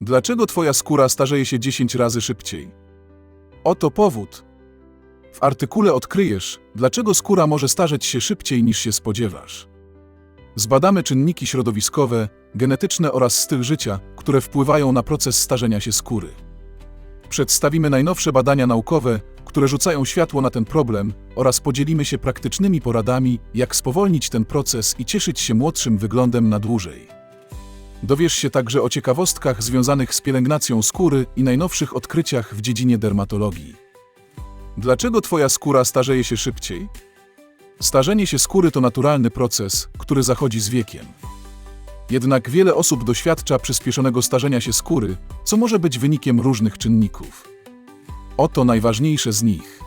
Dlaczego Twoja skóra starzeje się 10 razy szybciej? Oto powód. W artykule odkryjesz, dlaczego skóra może starzeć się szybciej niż się spodziewasz. Zbadamy czynniki środowiskowe, genetyczne oraz styl życia, które wpływają na proces starzenia się skóry. Przedstawimy najnowsze badania naukowe, które rzucają światło na ten problem oraz podzielimy się praktycznymi poradami, jak spowolnić ten proces i cieszyć się młodszym wyglądem na dłużej. Dowiesz się także o ciekawostkach związanych z pielęgnacją skóry i najnowszych odkryciach w dziedzinie dermatologii. Dlaczego Twoja skóra starzeje się szybciej? Starzenie się skóry to naturalny proces, który zachodzi z wiekiem. Jednak wiele osób doświadcza przyspieszonego starzenia się skóry, co może być wynikiem różnych czynników. Oto najważniejsze z nich.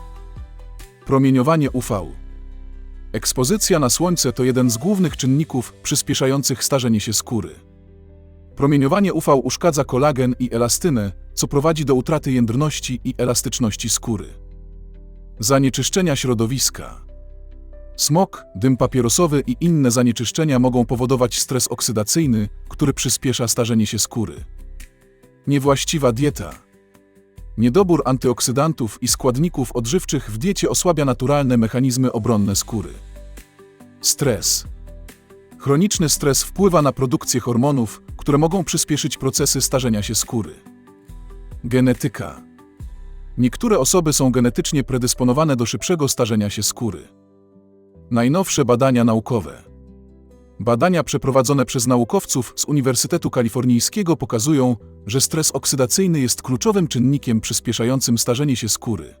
Promieniowanie UV. Ekspozycja na słońce to jeden z głównych czynników przyspieszających starzenie się skóry. Promieniowanie UV uszkadza kolagen i elastynę, co prowadzi do utraty jędrności i elastyczności skóry. Zanieczyszczenia środowiska. Smog, dym papierosowy i inne zanieczyszczenia mogą powodować stres oksydacyjny, który przyspiesza starzenie się skóry. Niewłaściwa dieta. Niedobór antyoksydantów i składników odżywczych w diecie osłabia naturalne mechanizmy obronne skóry. Stres. Chroniczny stres wpływa na produkcję hormonów, które mogą przyspieszyć procesy starzenia się skóry. Genetyka. Niektóre osoby są genetycznie predysponowane do szybszego starzenia się skóry. Najnowsze badania naukowe. Badania przeprowadzone przez naukowców z Uniwersytetu Kalifornijskiego pokazują, że stres oksydacyjny jest kluczowym czynnikiem przyspieszającym starzenie się skóry.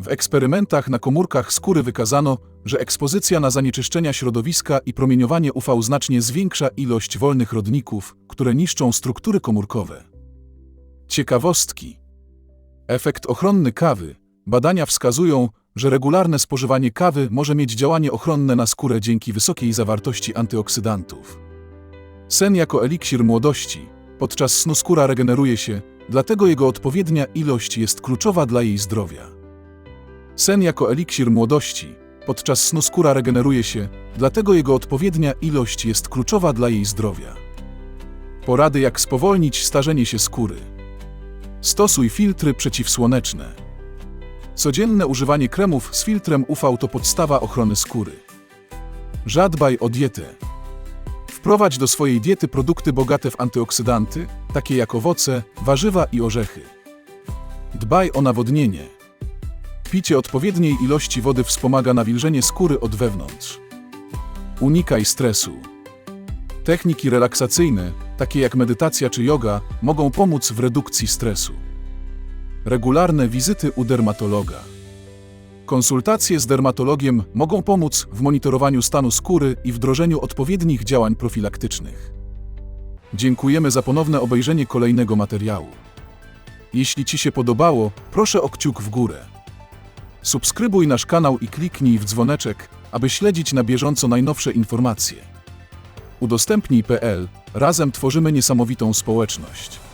W eksperymentach na komórkach skóry wykazano, że ekspozycja na zanieczyszczenia środowiska i promieniowanie UV znacznie zwiększa ilość wolnych rodników, które niszczą struktury komórkowe. Ciekawostki. Efekt ochronny kawy. Badania wskazują, że regularne spożywanie kawy może mieć działanie ochronne na skórę dzięki wysokiej zawartości antyoksydantów. Sen jako eliksir młodości. Podczas snu skóra regeneruje się, dlatego jego odpowiednia ilość jest kluczowa dla jej zdrowia. Sen jako eliksir młodości. Podczas snu skóra regeneruje się, dlatego jego odpowiednia ilość jest kluczowa dla jej zdrowia. Porady jak spowolnić starzenie się skóry. Stosuj filtry przeciwsłoneczne. Codzienne używanie kremów z filtrem UV to podstawa ochrony skóry. Zadbaj o dietę. Wprowadź do swojej diety produkty bogate w antyoksydanty, takie jak owoce, warzywa i orzechy. Dbaj o nawodnienie. Picie odpowiedniej ilości wody wspomaga nawilżenie skóry od wewnątrz. Unikaj stresu. Techniki relaksacyjne, takie jak medytacja czy yoga, mogą pomóc w redukcji stresu. Regularne wizyty u dermatologa. Konsultacje z dermatologiem mogą pomóc w monitorowaniu stanu skóry i wdrożeniu odpowiednich działań profilaktycznych. Dziękujemy za ponowne obejrzenie kolejnego materiału. Jeśli Ci się podobało, proszę o kciuk w górę. Subskrybuj nasz kanał i kliknij w dzwoneczek, aby śledzić na bieżąco najnowsze informacje. Udostępnij.pl Razem tworzymy niesamowitą społeczność.